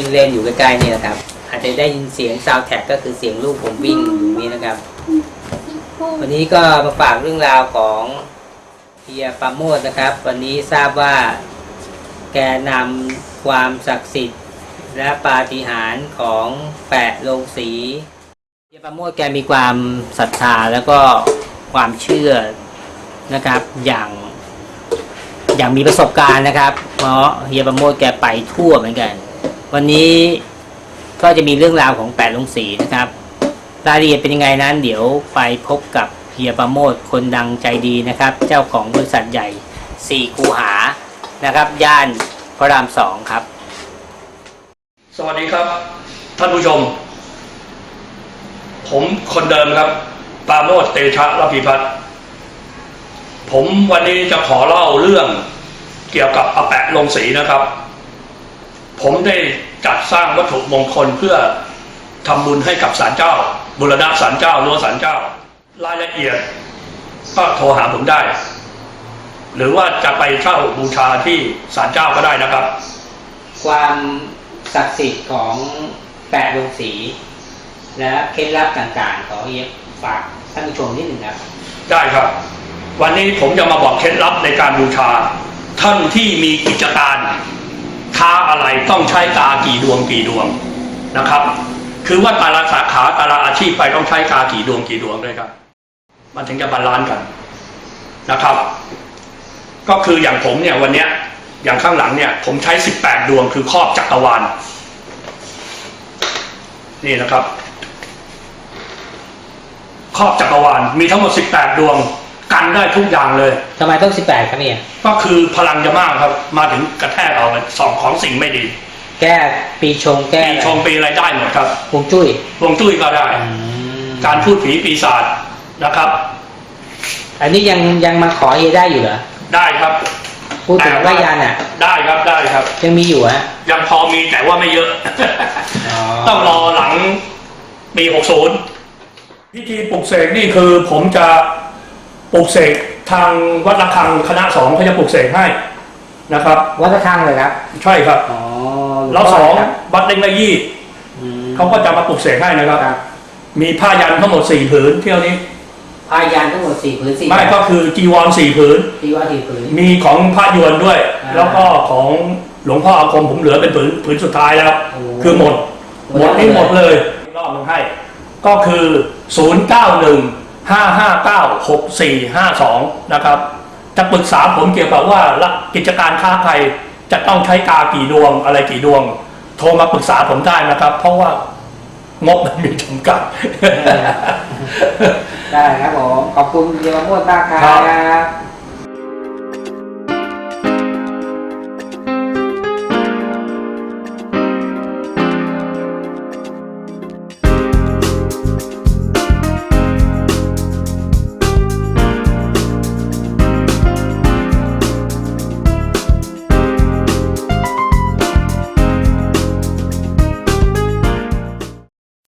วิ่งเล่นอยู่ใกล้ๆนี่นะครับ อาจจะได้ยินเสียงซาวแท็กก็คือเสียงลูกผมวิ่งอยู่นี่นะครับ วันนี้ก็มาฝากเรื่องราวของเฮียปราโมดนะครับ วันนี้ทราบว่าแกนำความศักดิ์สิทธิ์ และปาฏิหาริย์ของแปะลงสีเฮียปราโมดแกมีความศรัทธาแล้วก็ความเชื่อนะครับอย่างอย่างมีประสบการณ์นะครับ เพราะเฮียปราโมดแกไปทั่วเหมือนกัน วันนี้ก็จะมีเรื่องราวของแปดลงสีนะครับ รายละเอียดเป็นยังไงนั้น เดี๋ยวไปพบกับเฮียประโมทคนดังใจดีนะครับ เจ้าของบริษัทใหญ่สี่คูหานะครับ ย่านพระรามสองครับ สวัสดีครับ ท่านผู้ชม ผมคนเดิมครับปาโมทเตชะรพิพัฒน์ผมวันนี้จะขอเล่าเรื่องเกี่ยวกับอาแปะลงสีนะครับ ผมได้จัดสร้างวัตถุมงคลเพื่อทำบุญให้กับศาลเจ้า บุรณะศาลเจ้ารั้วศาลเจ้า รายละเอียดก็โทรหาผมได้ หรือว่าจะไปเช่าบูชาที่ศาลเจ้าก็ได้นะครับ ความศักดิ์สิทธิ์ของแปะลงสี และเคล็ดลับต่างๆ ขอเฮียฝากท่านผู้ชมนิดหนึ่งครับ ได้ครับ วันนี้ผมจะมาบอกเคล็ดลับในการบูชาท่านที่มีกิจการ ค้าอะไรต้องใช้ตากี่ดวงกี่ดวงนะครับ คือว่าแต่ละสาขาแต่ละอาชีพไปต้องใช้ตากี่ดวงกี่ดวงด้วยครับ มันถึงจะบาลานซ์กันนะครับ ก็คืออย่างผมเนี่ยวันเนี้ยอย่างข้างหลังเนี่ย ผมใช้ 18 ดวงคือครอบจักรวาลนี่นะครับ ครอบจักรวาลมีทั้งหมด 18 ดวง กันได้ทุกอย่างเลยทำไมต้อง 18 ครับเฮียก็คือพลังจะมากครับ มาถึงกระแทกเอาเลยสองของสิ่งไม่ดีแก้ปีชงแก้ปีชงปีอะไรได้หมดครับฮวงจุ้ยฮวงจุ้ยก็ได้อืมการพูดผีปีศาจนะครับ อันนี้ยังยังมาขอเฮียได้อยู่เหรอได้ครับพูดถึงว่ายันอะ ได้ครับได้ครับ ยังมีอยู่ฮะยังพอมีแต่ว่าไม่เยอะอ๋อต้องรอหลังปี60พิธีปลุกเสกนี่คือผมจะ ปลุกเสกทางวัดระฆังคณะสองเขาจะปลุกเสกให้นะครับ วัดระฆังเลยครับใช่ครับอ๋อแล้วสองครับวัดเล็งละยี่อืมเขาก็จะมาปลุกเสกให้นะครับ ครับมีผ้ายันทั้งหมดสี่ผืนเที่ยวนี้พายันทั้งหมดสี่ผืนสี่ไม่ก็คือจีวรสี่ผืนที่ว่าสี่ผืน มีของพระยวนด้วย อ่า แล้วก็ของหลวงพ่ออาคมผมเหลือเป็นผืนผืนสุดท้ายแล้วโอ้คือหมด หมดหมดนี่แล้วหมดเลยรอบมันให้ ก็คือ 0 9 1 5 5 9 6 4 5 2 นะครับ จะปรึกษาผมเกี่ยวกับว่าละกิจการค้าไทยจะต้องใช้กากี่ดวงอะไรกี่ดวง โทรมาปรึกษาผมได้นะครับ เพราะว่างบมันมีจำกัด ได้ครับผม ขอบคุณเยาวมวดมากครัครับบ